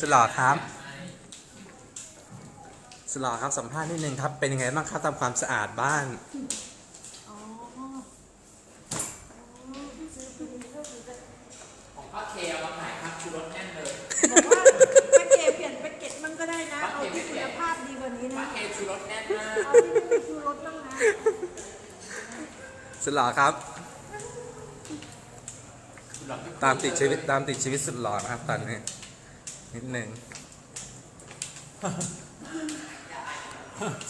สลอครับสลอครับสัมภาษณ์นิดนึงครับ เป็นยังไงบ้างครับทำความสะอาดบ้านของป้าเคเอามาขายครับชูรสแน่นเลยบอกว่าแพ็กเกจเปลี่ยนแพ็กเกจมันก็ได้นะ เอาที่คุณภาพดีกว่านี้ป้านะเคชูรสแน่นมากเอาที่ไม่มีชูรสบ้างนะสลอครับชูรสตามติดชีวิตตามติดชีวิตสุดหล่อนะครับตอนนี้ นิดหนึ่ง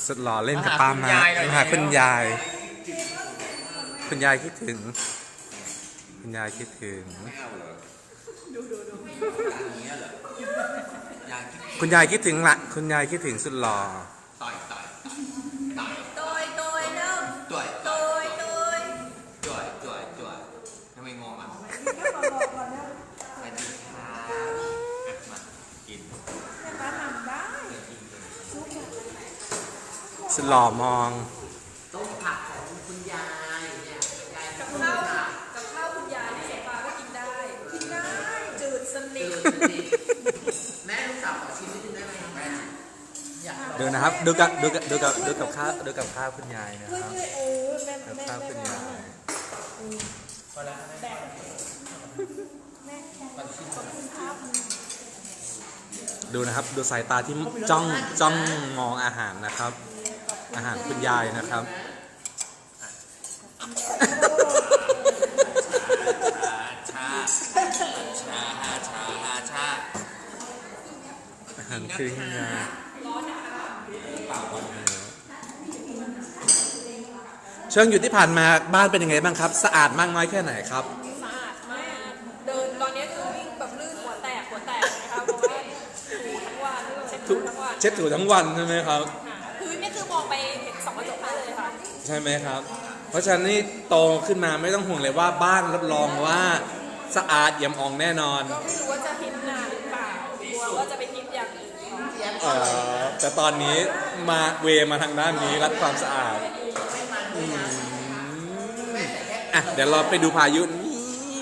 สุดหล่อเล่นกับป้ามาหาคุณยาย คุณยายคิดถึง คุณยายคิดถึง คุณยายคิดถึงละ คุณยายคิดถึงสุดหล่อ สุดหล่อมอง ต้มผักของคุณยายเนี่ยยายกับข้าวกับข้าวคุณยายที่โซฟาก็กินได้ กินได้ จืดสนิตื่ทนสิแม่ลูกสาวขอชิมนิดนึงได้ไหมครับแม่อยากดูนะครับดูกับดูกับดูกับดูกับข้าวดูกับข้าวคุณยายนะเฮ้ครับยเฮ้ยเออแม่กับแม่ข้าวแม่คุณแม่ยาย พอแล้วแม่แม่ขอบคุณครับดูนะครับ ดูสายตาที่จ้องจ้องมองอาหารนะครับ อาหารคุณยายนะครับ ชาชาชาชาชาอาหารคือคุณยายช่วงอยู่ที่ผ่านมาบ้านเป็นยังไงบ้างครับ สะอาดมากน้อยแค่ไหนครับ สะอาดมาก เดินตอนนี้คือวิ่งแบบลื่นหัวแตกหัวแตกนะคะเพราะว่าถูทั้งวันเช็ดถูทั้งวัน เช็ดถูทั้งวันใช่ไหมครับ ใช่ไหมครับ เพราะฉะนั้นนี่โตขึ้นมาไม่ต้องห่วงเลยว่าบ้านรับรองว่าสะอาดเอี่ยมอ่องแน่นอน ก็ไม่รู้ว่าจะพิมพ์นานหรือเปล่ากลัวว่าจะไปพิมพ์อย่างอื่นเอ่อแต่ตอนนี้มาเวมาทางด้านนี้รักความสะอาดอืมอะเดี๋ยวเราไปดูพายุนิ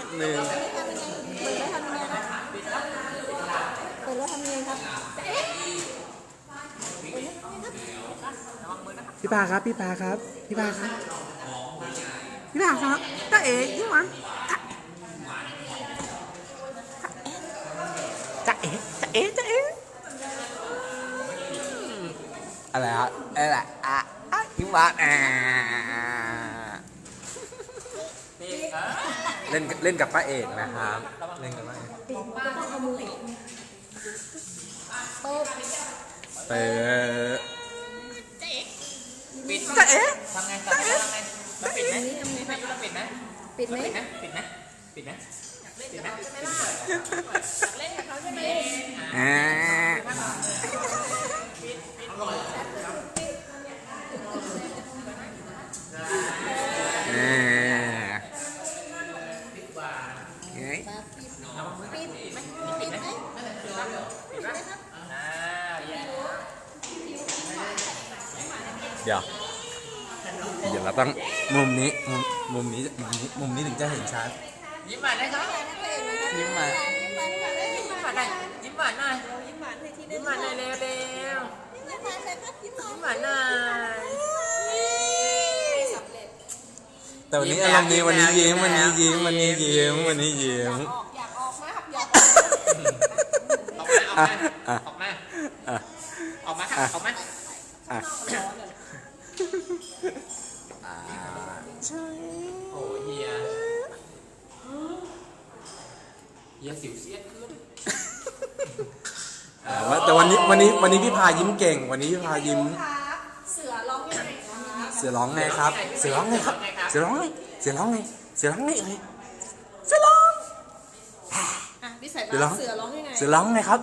ดนึง เปิดแล้วทำยังไงครับเปิดแล้วทำยังไงครับ พี่ปาครับ พี่ปาครับ พี่ปาครับ พี่ปาครับตาเอ๋ยี่หวันจะเอ๋จะเอ๋จะเอ๋อะไรอะอะไรอะอะยี่หวันอ่าเล่นเล่นกับป้าเอกนะครับ เล่นกับป้าเอกต้องเอามือโต๊ะเปิด ปิดจะเอ๋ทำไงทำไงทำไงแล้วปิดไหมไม่ต้องปิดไหมปิดไหมปิดไหมปิดไหมปิดไหมปิดไหมเล่นกับเขาใช่ไหมอ่าอ่าเฮ้ยอ่าแย่เดี๋ยว เดี๋ยวเราต้องมุมนี้มุมมุมนี้มุมนี้มุมนี้ถึงจะเห็นชัด ยิ้มหวานได้ครับ ยิ้มมายิ้มหวานหน่อยยิ้มหวานหน่อยยิ้มหวานให้ที่ยิ้มหวานหน่อยเร็วเร็วยิ้มหวานเลยครับยิ้มหวานยิ้มหวานหน่อยแต่วันนี้อารมณ์ดีวันนี้ยิ้มวันนี้ยิ้มวันนี้ยิ้มวันนี้ยิ้มออกอยากออกไหมครับอยากออกออกมาออกมาอะออกมาอะออกมาค่ะออกมา อะอ่าใช่โอ้เฮียเฮียสิวเสียดขึ้นอ่าว่าแต่วันนี้วันนี้วันนี้พี่พายิ้มเก่ง วันนี้พี่พายิ้มเสือร้องยังไงคะเสือร้องไงครับ เสือร้องไงครับ เสือร้องไงเสือร้องไงเสือร้องไงเอ่ยเสือร้อง อะพี่ใส่เสือร้องเสือร้องยังไงเสือร้องไงครับ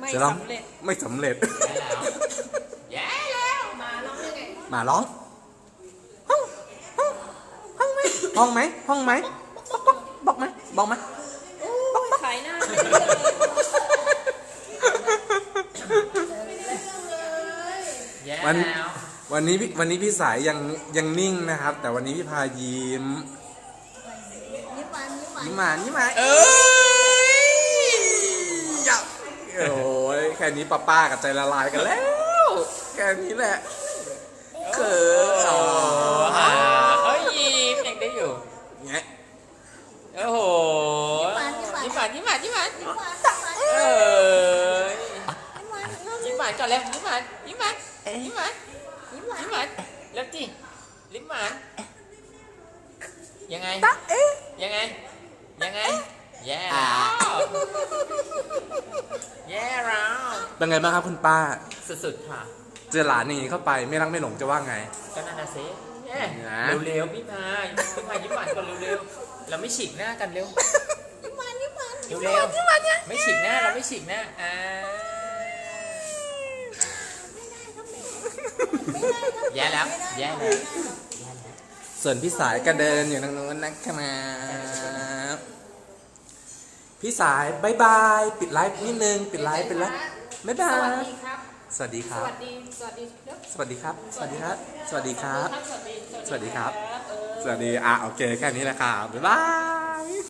ไม่ไม่เสือร้องสำเร็จ ไม่สำเร็จ แย่แล้ว มาร้องยังไง หมาร้องห้องห้องห้องไหมห้องไหมห้องไหมบอกไหมบอกไหมขายหน้าไม่ได้เลยแย่วันแล้ววันนี้พี่วันนี้พี่สายยังยังนิ่งนะครับ แต่วันนี้พี่พายิ้มยิ้มหวานยิ้มหวานยิ้มหมายิ้มหมาเอ้ยนี้ป้าป้ากับใจละลายกันแล้ว แค่นี้แหละ เขินโอ้หาเอ้ยยิ้มยังได้อยู่แงะโอ้โหยิ้มหวานยิ้มหวานยิ้มหวานยิ้มหวานยิ้มหวานยิ้มหวานเอ้ยยิ้มหวานยิ้มหวานก่อนแล้วยิ้มหวานยิ้มหวานยิ้มหวานยิ้มหวานยิ้มหวานแล้วจิลิ้มหวานยังไงยังไงยังไงแย่แล้วแย่แล้วเป็นไงบ้างครับคุณป้าสุดๆค่ะ เจอหลานอย่างนี้เข้าไปไม่รักไม่หลงจะว่าไง ก็นั่นนะสิแย่นะเร็วๆพี่พายพี่พายยิ้มหวานก่อนเร็วๆเราไม่ฉีกหน้ากันเร็วยิ้มหวานยิ้มหวานเร็วๆไม่ฉีกหน้าเราไม่ฉีกหน้าอ่าแย่แล้วแย่แล้วส่วนพี่สายก็เดินอยู่ทางนู้นนะครับพี่สายบายบาย ปิดไลฟ์นิดนึง ปิดไลฟ์ไปแล้วบ๊ายบา สวัสยดีครับสวัสดีคสรับวัสดี สวัสดีเดี๋ยวสวัสดีครับ สวัสดีครับ สวัสดีครับ สวัสดีสวัสดีครับเออสวัสดี อะ โอเค แค่นี้แหละครับบ๊ายบาย